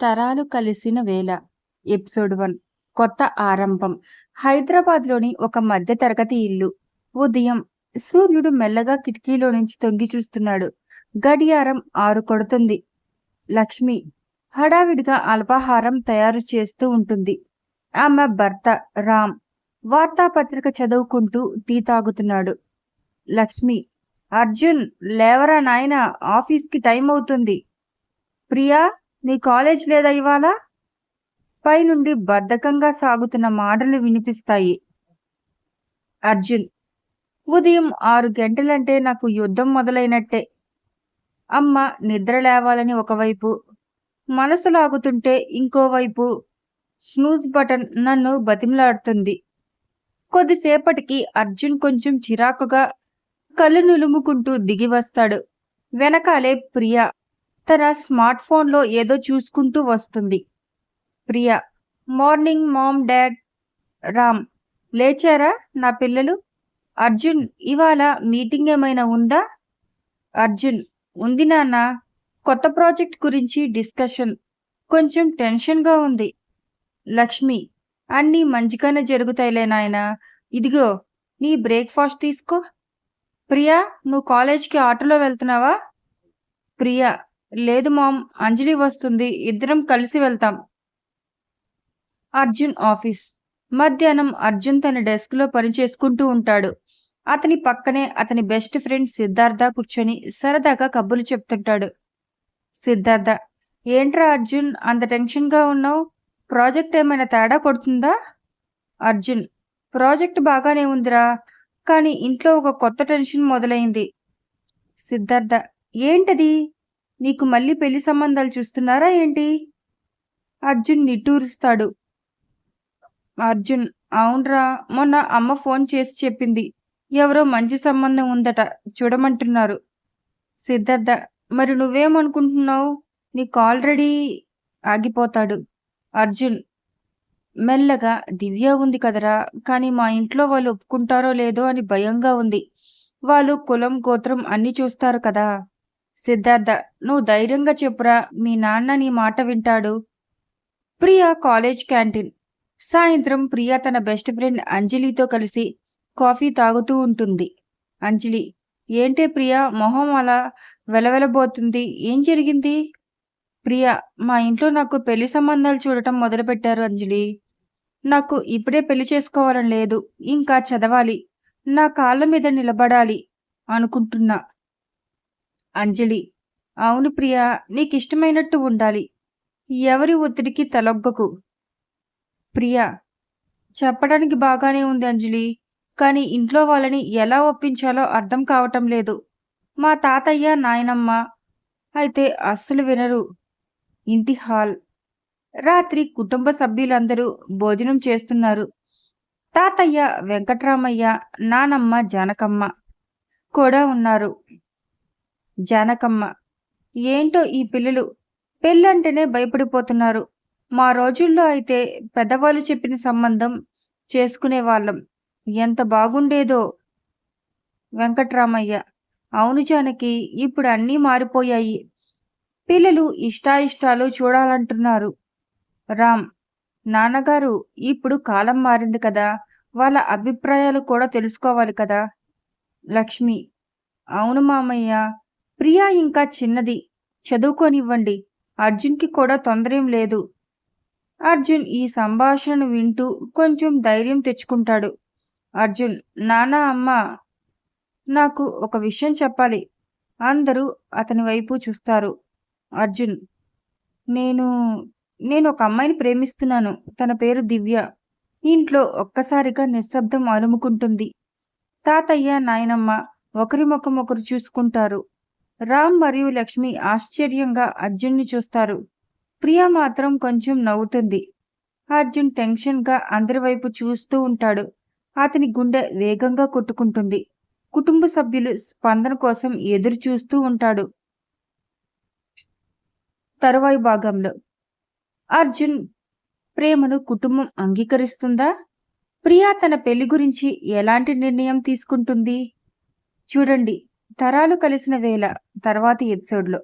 తరాలు కలిసిన వేళ. Episode one. కొత్త ఆరంభం. హైదరాబాద్లోని ఒక మధ్యతరగతి ఇల్లు. ఉదయం సూర్యుడు మెల్లగా కిటికీలో నుంచి తొంగి చూస్తున్నాడు. గడియారం ఆరు కొడుతుంది. లక్ష్మి హడావిడిగా అల్పాహారం తయారు చేస్తూ ఉంటుంది. ఆమె భర్త రామ్ వార్తాపత్రిక చదువుకుంటూ టీ తాగుతున్నాడు. లక్ష్మి అర్జున్ లేవరా నాయన ఆఫీస్కి టైం అవుతుంది ప్రియా? నీ కాలేజ్ లేదా ఇవాళ? పైనుండి బద్ధకంగా సాగుతున్న మాటలు వినిపిస్తాయి. అర్జున్ ఉదయం ఆరు గంటలంటే నాకు యుద్ధం మొదలైనట్టే. అమ్మ నిద్ర లేవాలని ఒకవైపు మనసు లాగుతుంటే ఇంకోవైపు స్నూజ్ బటన్ నన్ను బతిమలాడుతుంది. కొద్దిసేపటికి అర్జున్ కొంచెం చిరాకుగా కళ్ళు నులుముకుంటూ దిగి వస్తాడు. వెనకాలే ప్రియా తన స్మార్ట్ ఫోన్లో ఏదో చూసుకుంటూ వస్తుంది. Priya morning mom dad Ram లేచారా నా పిల్లలు? అర్జున్ ఇవాళ మీటింగ్ ఏమైనా ఉందా? అర్జున్ ఉంది నాన్న. కొత్త ప్రాజెక్ట్ గురించి డిస్కషన్. కొంచెం టెన్షన్గా ఉంది. లక్ష్మి అన్నీ మంచిగానే జరుగుతాయిలే నాయనా. ఇదిగో నీ బ్రేక్ఫాస్ట్ తీసుకో. ప్రియా నువ్వు కాలేజ్కి ఆటోలో వెళ్తున్నావా? ప్రియా లేదు మామ్ అంజలి వస్తుంది. ఇద్దరం కలిసి వెళ్తాం. అర్జున్ ఆఫీస్. మధ్యాహ్నం అర్జున్ తన డెస్క్లో పనిచేసుకుంటూ ఉంటాడు. అతని పక్కనే అతని బెస్ట్ ఫ్రెండ్ సిద్ధార్థ కూర్చొని సరదాగా కబుర్లు చెప్తుంటాడు. సిద్ధార్థ ఏంట్రా అర్జున్ అంత టెన్షన్గా ఉన్నావు? ప్రాజెక్ట్ ఏమైనా తేడా కొడుతుందా? అర్జున్ ప్రాజెక్ట్ బాగానే ఉందిరా కానీ ఇంట్లో ఒక కొత్త టెన్షన్ మొదలైంది. సిద్ధార్థ ఏంటది? నీకు మళ్ళీ పెళ్ళి సంబంధాలు చూస్తున్నారా ఏంటి? అర్జున్ నిట్టూరుస్తాడు. అర్జున్ అవునరా మొన్న అమ్మ ఫోన్ చేసి చెప్పింది. ఎవరో మంచి సంబంధం ఉందట చూడమంటున్నారు. సిద్ధార్థ మరి నువ్వేమనుకుంటున్నావు? నీకు ఆల్రెడీ ఆగిపోతాడు. అర్జున్ మెల్లగా దివ్య ఉంది కదరా కానీ మా ఇంట్లో వాళ్ళు ఒప్పుకుంటారో లేదో అని భయంగా ఉంది. వాళ్ళు కులం గోత్రం అన్నీ చూస్తారు కదా. సిద్ధార్థ నువ్వు ధైర్యంగా చెప్పురా మీ నాన్న నీ మాట వింటాడు. Priya college canteen. సాయంత్రం ప్రియా తన బెస్ట్ ఫ్రెండ్ అంజలితో కలిసి కాఫీ తాగుతూ ఉంటుంది. అంజలి ఏంటే ప్రియా మొహం అలా వెలవెలబోతుంది ఏం జరిగింది? ప్రియా మా ఇంట్లో నాకు పెళ్ళి సంబంధాలు చూడటం మొదలుపెట్టారు అంజలి. నాకు ఇప్పుడే పెళ్ళి చేసుకోవాలని లేదు ఇంకా చదవాలి నా కాళ్ళ మీద నిలబడాలి అనుకుంటున్నా. అంజలి. అవును ప్రియా నీకు ఇష్టమైనట్టు ఉండాలి. ఎవరి ఒత్తిడికి తలొగ్గకు? ప్రియా చెప్పడానికి బాగానే ఉంది అంజలి కానీ ఇంట్లో వాళ్ళని ఎలా ఒప్పించాలో అర్థం కావటం లేదు. మా తాతయ్య నాయనమ్మ అయితే అస్సలు వినరు. ఇంటి హాల్. రాత్రి కుటుంబ సభ్యులందరూ భోజనం చేస్తున్నారు. తాతయ్య వెంకట్రామయ్య నానమ్మ జానకమ్మ కూడా ఉన్నారు. జానకమ్మ ఏంటో ఈ పిల్లలు? పెళ్ళంటేనే భయపడిపోతున్నారు. మా రోజుల్లో అయితే పెద్దవాళ్ళు చెప్పిన సంబంధం చేసుకునే వాళ్ళం ఎంత బాగుండేదో. వెంకట్రామయ్య అవును జానకి ఇప్పుడు అన్నీ మారిపోయాయి. పిల్లలు ఇష్టాయిష్టాలు చూడాలంటున్నారు. రామ్ నాన్నగారు ఇప్పుడు కాలం మారింది కదా. వాళ్ళ అభిప్రాయాలు కూడా తెలుసుకోవాలి కదా. లక్ష్మి అవును మామయ్య ప్రియా ఇంకా చిన్నది. చదువుకోనివ్వండి. అర్జున్కి కూడా తొందరేం లేదు. అర్జున్ ఈ సంభాషణను వింటూ కొంచెం ధైర్యం తెచ్చుకుంటాడు. అర్జున్ నాన్న అమ్మ నాకు ఒక విషయం చెప్పాలి. అందరూ అతని వైపు చూస్తారు. అర్జున్ నేను నేను ఒక అమ్మాయిని ప్రేమిస్తున్నాను. తన పేరు దివ్య. ఇంట్లో ఒక్కసారిగా నిశ్శబ్దం అలుముకుంటుంది. తాతయ్య నాయనమ్మ ఒకరి ముఖం ఒకరు చూసుకుంటారు. రామ్ మరియు లక్ష్మి ఆశ్చర్యంగా అర్జున్ని చూస్తారు. ప్రియా మాత్రం కొంచెం నవ్వుతుంది. అర్జున్ టెన్షన్గా అందరి వైపు చూస్తూ ఉంటాడు. అతని గుండె వేగంగా కొట్టుకుంటుంది. కుటుంబ సభ్యులు స్పందన కోసం ఎదురు చూస్తూ ఉంటాడు. తరువాయి భాగంలో. అర్జున్ ప్రేమను కుటుంబం అంగీకరిస్తుందా? ప్రియా తన పెళ్ళి గురించి ఎలాంటి నిర్ణయం తీసుకుంటుంది? చూడండి. తరాలు కలిసిన వేళ తర్వాతి ఎపిసోడ్లో.